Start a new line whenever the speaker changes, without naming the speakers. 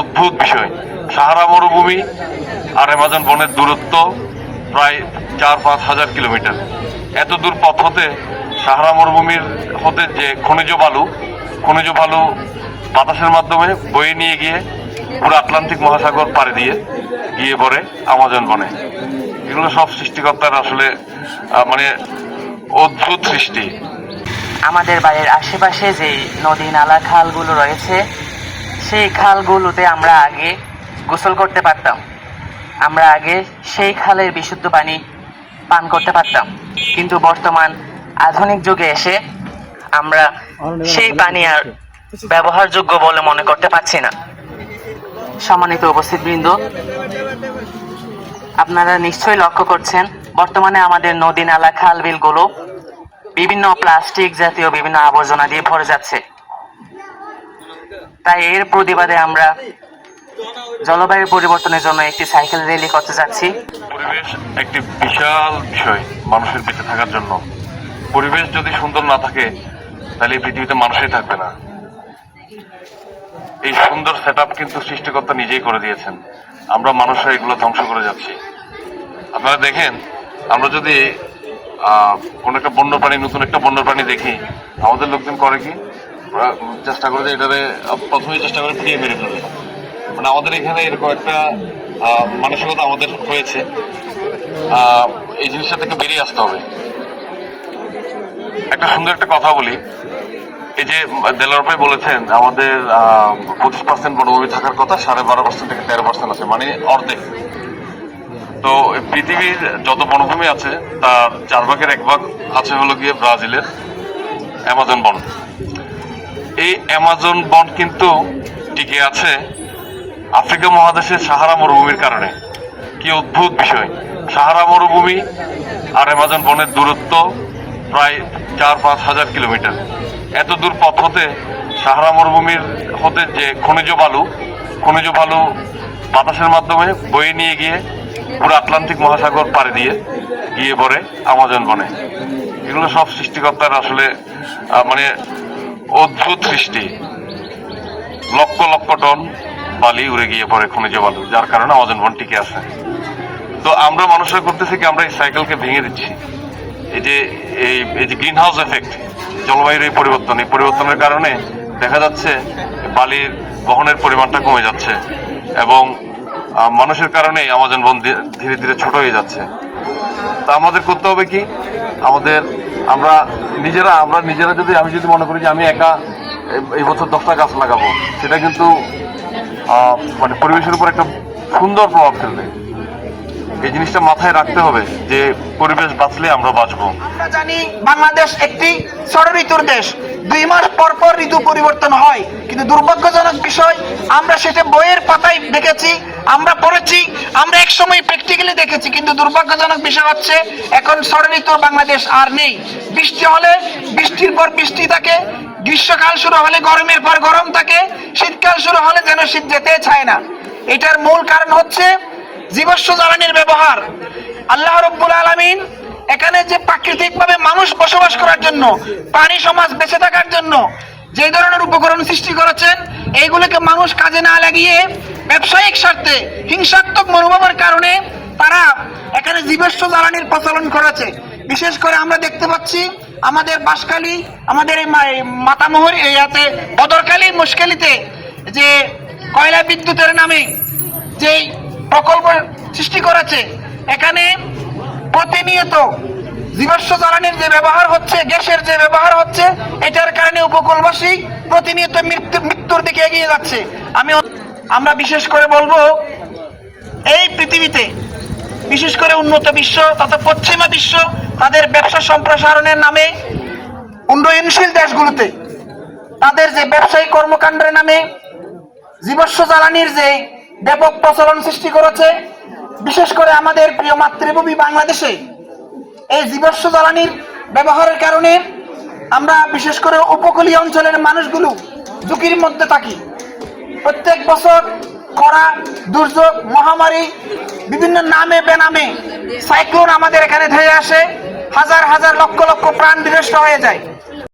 অদ্ভুত বিষয়। সাহারা মরুভূমি আর অ্যামাজন বনের দূরত্ব প্রায় চার পাঁচ হাজার কিলোমিটার। এত দূর পথ হতে সাহারা মরুভূমির হতে যে খনিজ বালু খনিজ বালু বাতাসের মাধ্যমে বয়ে নিয়ে গিয়ে পুরো আটলান্টিক মহাসাগর পাড়ি দিয়ে গিয়ে পড়ে আমাজন বনে। এগুলো সব সৃষ্টিকর্তার আসলে মানে অদ্ভুত সৃষ্টি।
আমাদের বাড়ির আশেপাশে যে নদী, নালা, খালগুলো রয়েছে সেই খালগুলোতে আমরা আগে গোসল করতে পারতাম। আমরা আগে সেই খালের বিশুদ্ধ পানি পান করতে পারতাম। কিন্তু বর্তমান আধুনিক যুগে এসে আমরা সেই পানি আর ব্যবহারযোগ্য বলে মনে করতে পারছি না। সম্মানিত উপস্থিত বৃন্দ আপনারা নিশ্চয়ই লক্ষ্য করছেন, বর্তমানে আমাদের নদী, নালা, খাল, বিলগুলো বিভিন্ন প্লাস্টিক জাতীয় বিভিন্ন আবর্জনা দিয়ে ভরে যাচ্ছে। তাই এর প্রতিবাদে আমরা জলবায়ু পরিবর্তনের জন্য একটি সাইকেল র্যালি করতে যাচ্ছি।
পরিবেশ একটি বিশাল বিষয় মানুষের বেঁচে থাকার জন্য। পরিবেশ যদি সুন্দর না থাকে, তাহলে পৃথিবীতে মানুষই থাকবে না। এই সুন্দর সেট কিন্তু সৃষ্টিকর্তা নিজেই করে দিয়েছেন। আমরা মানুষরা এগুলো ধ্বংস করে যাচ্ছি। আপনারা দেখেন, আমরা যদি কোনো একটা বন্য প্রাণী নতুন একটা বন্য প্রাণী দেখি, আমাদের লোকজন করে কি? চেষ্টা করে যে আহ, প্রথমেই চেষ্টা করে ফিরিয়ে মেরে ফেলবে মানে আমাদের এখানে এরকম একটা মানসিকতা আমাদের হয়েছে এই জিনিসটা থেকে বেরিয়ে আসতে হবে। একটা সুন্দর একটা কথা বলি। এই যে দেলার ভাই বলেছেন আমাদের পঁচিশ পার্সেন্ট বনভূমি থাকার কথা সাড়ে বারো পার্সেন্ট থেকে তেরো পার্সেন্ট আছে মানে অর্ধেক। তো পৃথিবীর যত বনভূমি আছে তার চার ভাগের এক ভাগ আছে হলো গিয়ে ব্রাজিলের অ্যামাজন বন। এই অ্যামাজন বন কিন্তু টিকে আছে আফ্রিকা মহাদেশের সাহারা মরুভূমির কারণে। কি অদ্ভুত বিষয়। সাহারা মরুভূমি আর অ্যামাজন বনের দূরত্ব প্রায় চার পাঁচ হাজার কিলোমিটার। এত দূর পথ হতে সাহারা মরুভূমির হতে যে খনিজ বালু খনিজ বালু বাতাসের মাধ্যমে বয়ে নিয়ে গিয়ে পুরো আটলান্টিক মহাসাগর পাড়ি দিয়ে গিয়ে পড়ে আমাজন বনে। এগুলো সব সৃষ্টিকর্তার আসলে মানে অদ্ভুত সৃষ্টি। লক্ষ লক্ষ টন বালি উড়ে গিয়ে পড়ে খনিজ বালু, যার কারণে আমাজন বন টিকে আছে। তো আমরা মানুষরা করতেছি কি আমরা এই সাইকেলকে ভেঙে দিচ্ছি। এই যে, এই এই যে গ্রিন হাউস এফেক্ট জলবায়ুর এই পরিবর্তন, এই পরিবর্তনের কারণে দেখা যাচ্ছে বালির বহনের পরিমাণটা কমে যাচ্ছে এবং মানুষের কারণে আমাজন বন ধীরে ধীরে ছোট হয়ে যাচ্ছে। তা আমাদের করতে হবে কি? আমাদের, আমরা নিজেরা আমরা নিজেরা যদি, আমি যদি মনে করি যে আমি একা এই- বছর দশটা গাছ লাগাবো, সেটা কিন্তু মানে পরিবেশের উপর একটা সুন্দর প্রভাব ফেলবে। এই জিনিসটা মাথায় রাখতে হবে যে পরিবেশ বাঁচলে আমরা বাঁচবো।
আমরা জানি বাংলাদেশ একটি ষড় ঋতুর দেশ। দুই মাস পর পর ঋতু পরিবর্তন হয়। কিন্তু দুর্ভাগ্যজনক বিষয়, আমরা সেটা বইয়ের পাতায় দেখেছি, আমরা পড়েছি, আমরা একসময় প্র্যাকটিক্যালি দেখেছি। কিন্তু দুর্ভাগ্যজনক বিষয় হচ্ছে, এখন ষড় ঋতুর বাংলাদেশ আর নেই। বৃষ্টি হলে বৃষ্টির পর বৃষ্টি থাকে, গ্রীষ্মকাল শুরু হলে গরমের পর গরম থাকে, শীতকাল শুরু হলে যেন শীত যেতে চায় না। এটার মূল কারণ হচ্ছে জীবাশ্ম জ্বালানির ব্যবহার। আল্লাহ রব্বুল আলমিন এখানে যে প্রাকৃতিকভাবে মানুষ বসবাস করার জন্য, প্রাণী সমাজ বেঁচে থাকার জন্য যে ধরনের উপকরণ সৃষ্টি করেছেন, এইগুলোকে মানুষ কাজে না লাগিয়ে ব্যবসায়িক স্বার্থে, হিংসাত্মক মনোভাবের কারণে তারা এখানে জীবাশ্ম জ্বালানির প্রচলন করেছে। বিশেষ করে আমরা দেখতে পাচ্ছি আমাদের বাঁশখালী, আমাদের এই মাতামোহর এরিয়াতে বদরকালী মুশকালিতে যে কয়লা বিদ্যুতের নামে যেই প্রকল্প সৃষ্টি করেছে। এখানে প্রতিনিয়ত জীবাশ্ম জ্বালানির যে ব্যবহার হচ্ছে, গ্যাসের যে ব্যবহার হচ্ছে, এটার কারণে উপকূলবাসী প্রতিনিয়ত মৃত্যু, মৃত্যুর দিকে এগিয়ে যাচ্ছে। আমি আমরা বিশেষ করে বলব, এই পৃথিবীতে বিশেষ করে উন্নত বিশ্ব তথা পশ্চিমা বিশ্ব, তাদের ব্যবসা সম্প্রসারণের নামে উন্নয়নশীল দেশগুলোতে, তাদের যে ব্যবসায়ী কর্মকাণ্ডের নামে জীবাশ্ম জ্বালানির যে ব্যাপক প্রচলন সৃষ্টি করেছে। বিশেষ করে আমাদের প্রিয় মাতৃভূমি বাংলাদেশে। এই জীবাশ্ম জ্বালানির ব্যবহারের কারণে আমরা বিশেষ করে উপকূলীয় অঞ্চলের মানুষগুলো ঝুঁকির মধ্যে থাকি। প্রত্যেক বছর খরা দুর্যোগ, মহামারী, বিভিন্ন নামে বেনামে সাইক্লোন আমাদের এখানে ধেয়ে আসে। হাজার হাজার লক্ষ লক্ষ প্রাণ বিনষ্ট হয়ে যায়।